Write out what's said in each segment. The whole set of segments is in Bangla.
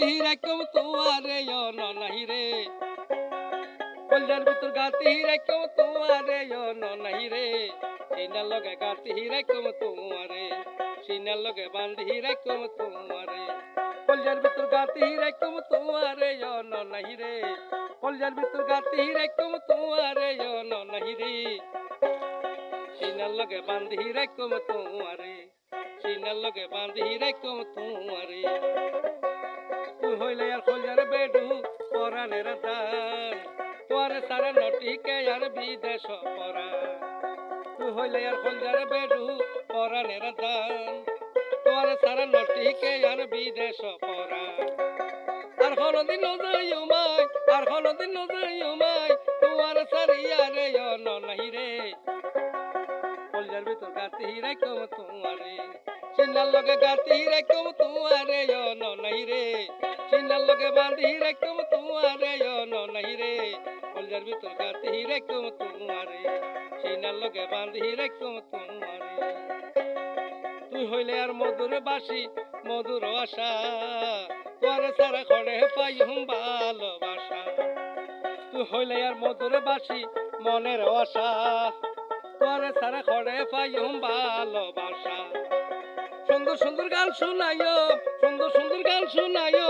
গাতি রাখম তোমারে অন নাহি রে কলজার ভিতর গাতি রাখম তোমারে অন নাহি রে সিনার লগে গাতি রাখম তোমারে সিনার লগে বান্ধি রাখম তোমারে কলজার ভিতর গাতি রাখম তোমারে অন নাহি রে কলজার ভিতর গাতি রাখম তোমারে অন নাহি রে সিনার লগে বান্ধি রাখম তোমারে সিনার লগে বান্ধি রাখম তোমারে পরানের দান তোর সারা নটিকে আর বিদেশ পরা তুই হইলে আর খোঁজার বেডু পরানের দান তোর সারা নটিকে আর বিদেশ পরা আর কোনদিন যাইও মাই, আর কোনদিন যাইও মাই তোমার সারিয়ারে অন নাহি রে। কলজার ভিতর গাতি রাখম তোমারে। সিন্নার লগে গাতি রাখম তোমারে অন নাই রে। বাঁধি অন নাই রে। ভিতর বাঁধি তুই হইলে আর মধুর বাসি, মধুর আশা। তোর সারা খড়ে পাই হুম ভালোবাসা। তুই হইলে আর মধুর বাসি, মনের আশা। তোর সারা খড়ে পাই হুম ভালোবাসা। সুন্দর সুন্দর গান শোনাইও, সুন্দর সুন্দর গান শোনাইও।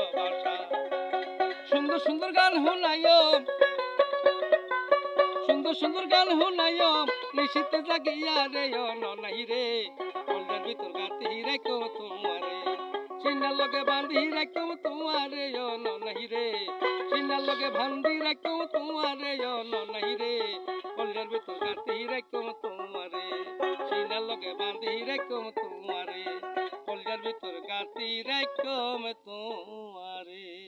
সুন্দর সুন্দর গান শুনাইও। সুন্দর সুন্দর গান শুনাইও। নিশিতে জাগিয়া রে নাই রে। কলজার ভিতর গাতি রাখো তোমারে। সিনার লগে বান্ধি রাখো তোমারে অন নাই রে। সিনার লগে বান্ধি রাখো তোমারে অন নাই রে। কলজার ভিতর গাতি রাখো তোমারে। সিনার লগে বান্ধি রাখো তোমারে। কলজার ভিতর গাতি রাখো তোমারে।